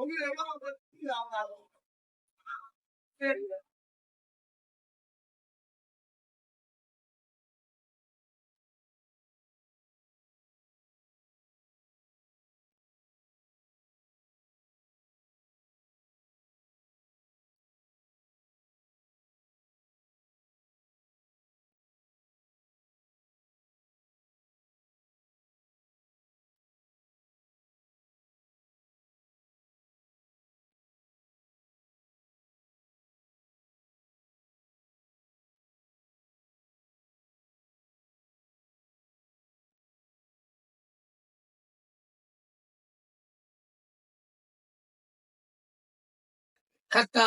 உங்களுக்கு எவ்வளவு சரிங்க কাকা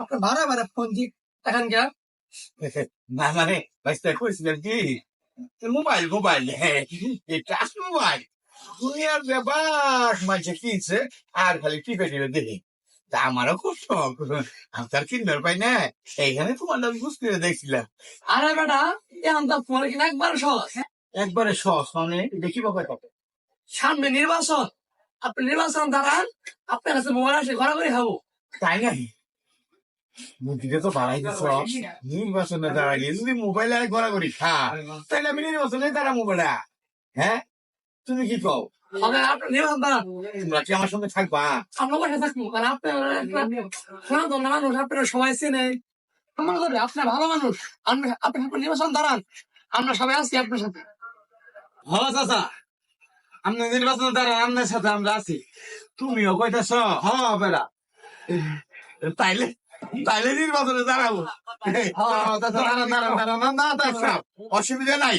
আপনার ভাড়া ভাড়া ফোন দিয়ে এখন কে না মানে বাইসটা কি মোবাইল মোবাইল টাচ মোবাইল। দুনিয়ার ব্যাপার মাঝে কিনছে আর খালি টিপে টিপে দেখি। তা আমারও খুব শখ আমি তার কিনবার পাই না। এইখানে তোমার নাম বুঝতে দেখছিলাম। আরে বেটা এখন তো ফোন কিনা একবার সহজ একবারে সস মানে দেখি বাবা সামনে নির্বাচন। আপনি নির্বাচন দাঁড়ান আপনার কাছে মোবাইল আসে ঘোরাঘুরি খাব তাই নাই বুদ্ধিটা তো বাড়াই দিছ। নির্বাচনে যদি মোবাইল আর ঘোরাঘুরি খা তাহলে আমি নির্বাচনে দাঁড়া মোবাইলটা হ্যাঁ? তুমি কি কও? আমার সঙ্গে থাকবা? আমরা বসে থাকব। কারণ আপনার মানুষ আপনারা সবাই চেনে। আমার আপনার ভালো মানুষ। আপনি আপনি আপনার নির্বাচন দাঁড়ান। আমরা সবাই আছি আপনার সাথে। হ্যাঁ চাচা। আপনি নির্বাচন দাঁড়ান আপনার সাথে আমরা আছি। তুমিও কইতেছ হ্যাঁ বেড়া। তাইলে তাইলে নির্বাচনে দাঁড়াবো। না, অসুবিধা নাই।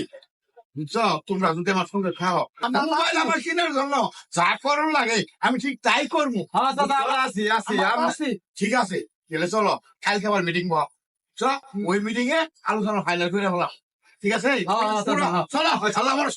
তোমরা যদি আমার সঙ্গে খাও। মোবাইল আমার কেনার জন্য যা করুন লাগে আমি ঠিক তাই করব। আছি আছি আমরা আছি। ঠিক আছে গেলে চলো কালকে আবার মিটিং বহ চ ওই মিটিং এ আলোচনা ফাইনাল করে হলাম ঠিক আছে। চলো আমার